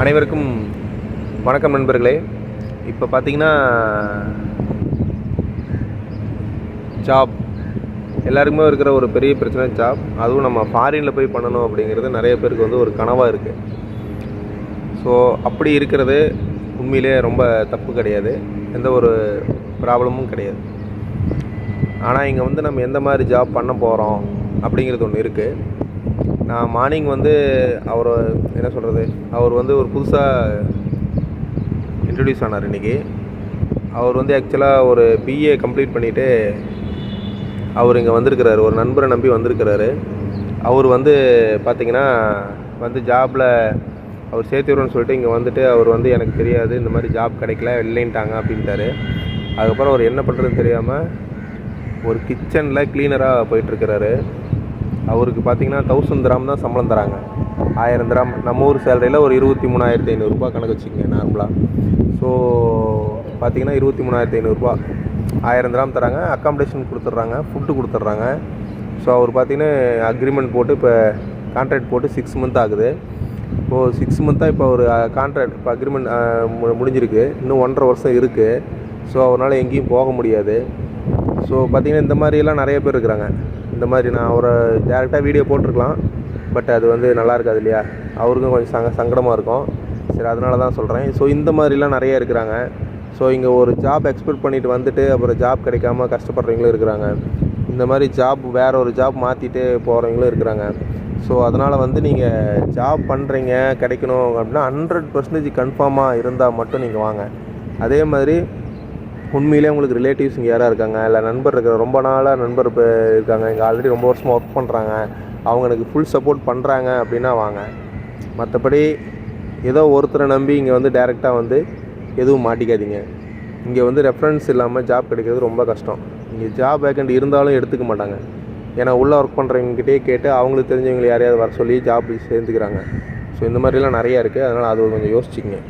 அனைவருக்கும் வணக்கம் நண்பர்களே. இப்போ பார்த்தீங்கன்னா ஜாப் எல்லாருக்குமே இருக்கிற ஒரு பெரிய பிரச்சனை ஜாப் அதுவும் நம்ம ஃபாரினில் போய் பண்ணணும் அப்படிங்கிறது நிறைய பேருக்கு வந்து ஒரு கனவாக இருக்குது ஸோ அப்படி இருக்கிறது உண்மையிலே ரொம்ப தப்பு கிடையாது. எந்த ஒரு ப்ராப்ளமும் கிடையாது. ஆனால் இங்கே வந்து நம்ம எந்த மாதிரி ஜாப் பண்ண போகிறோம் அப்படிங்கிறது ஒன்று இருக்குது நான் மார்னிங் வந்து அவர் என்ன சொல்கிறது அவர் வந்து ஒரு புதுசாக இன்ட்ரடியூஸ் ஆனார் இன்றைக்கி அவர் வந்து ஆக்சுவலாக ஒரு பிஏ கம்ப்ளீட் பண்ணிவிட்டு அவர் இங்கே வந்திருக்கிறாரு ஒரு நண்பரை நம்பி வந்திருக்கிறாரு. அவர் வந்து பார்த்திங்கன்னா வந்து ஜாபில் அவர் சேர்த்துருன்னு சொல்லிட்டு இங்கே வந்துட்டு அவர் வந்து எனக்கு தெரியாது இந்த மாதிரி ஜாப் கிடைக்கல இல்லைன்ட்டாங்க அப்படின்ட்டாரு. அதுக்கப்புறம் அவர் என்ன பண்ணுறதுன்னு தெரியாமல் ஒரு கிச்சனில் க்ளீனராக போயிட்டுருக்கிறாரு அவருக்கு பார்த்தீங்கன்னா தௌசண்ட் திராம் தான் சம்பளம் தராங்க. ஆயிரம் கிராம் நம்ம ஊர் சேலரியில் ஒரு இருபத்தி மூணாயிரத்தி ஐநூறுரூபா கணக்கு வச்சுக்கோங்க நார்மலாக ஸோ பார்த்தீங்கன்னா இருபத்தி மூணாயிரத்தி ஐநூறுரூபா ஆயிரம் திராம் தராங்க அக்காமடேஷன் கொடுத்துட்றாங்க ஃபுட்டு கொடுத்துட்றாங்க. ஸோ அவர் பார்த்தீங்கன்னா அக்ரிமெண்ட் போட்டு இப்போ கான்ட்ராக்ட் போட்டு சிக்ஸ் மந்த் ஆகுது. இப்போது சிக்ஸ் மந்த்தாக இப்போ ஒரு கான்ட்ராக்ட் இப்போ அக்ரிமெண்ட் முடிஞ்சிருக்கு. இன்னும் ஒன்றரை வருஷம் இருக்குது ஸோ அவரால் எங்கேயும் போக முடியாது. ஸோ பார்த்தீங்கன்னா இந்த மாதிரியெல்லாம் நிறைய பேர் இருக்கிறாங்க. இந்த மாதிரி நான் அவரை டேரெக்டாக வீடியோ போட்டிருக்கலாம். பட் அது வந்து நல்லா இருக்காது இல்லையா? அவருக்கும் கொஞ்சம் சங்க சங்கடமாக இருக்கும். சரி அதனால தான் சொல்கிறேன் ஸோ இந்த மாதிரிலாம் நிறைய இருக்கிறாங்க. ஸோ இங்கே ஒரு ஜாப் எக்ஸ்பெக்ட் பண்ணிட்டு வந்துட்டு அப்புறம் ஜாப் கிடைக்காம கஷ்டப்படுறவங்களும் இருக்கிறாங்க. இந்த மாதிரி ஜாப் வேறு ஒரு ஜாப் மாற்றிட்டு போகிறவங்களும் இருக்கிறாங்க. ஸோ அதனால் வந்து நீங்கள் ஜாப் பண்ணுறீங்க கிடைக்கணும் அப்படின்னா ஹண்ட்ரட் பர்சன்டேஜ் கன்ஃபார்மாக இருந்தால் மட்டும் நீங்கள் வாங்க. அதே மாதிரி உண்மையிலே உங்களுக்கு ரிலேட்டிவ்ஸ் இங்கே யாராக இருக்காங்க? இல்லை நண்பர் இருக்கிற ரொம்ப நாளாக நண்பர் இப்போ இருக்காங்க. இங்கே ஆல்ரெடி ரொம்ப வருஷமாக ஒர்க் பண்ணுறாங்க அவங்க எனக்கு ஃபுல் சப்போர்ட் பண்ணுறாங்க அப்படின்னா வாங்க. மற்றபடி ஏதோ ஒருத்தரை நம்பி இங்கே வந்து டைரெக்டாக வந்து எதுவும் மாட்டிக்காதீங்க. இங்கே வந்து ரெஃபரன்ஸ் இல்லாமல் ஜாப் கிடைக்கிறது ரொம்ப கஷ்டம். இங்கே ஜாப் வேக்கண்ட் இருந்தாலும் எடுத்துக்க மாட்டாங்க. ஏன்னா உள்ளே ஒர்க் பண்ணுறவங்ககிட்டே கேட்டு அவங்களுக்கு தெரிஞ்சவங்களை யாரையாவது வர சொல்லி ஜாப் சேர்ந்துக்கிறாங்க. ஸோ இந்த மாதிரிலாம் நிறையா இருக்குது அதனால் அது கொஞ்சம் யோசிச்சுக்கங்க.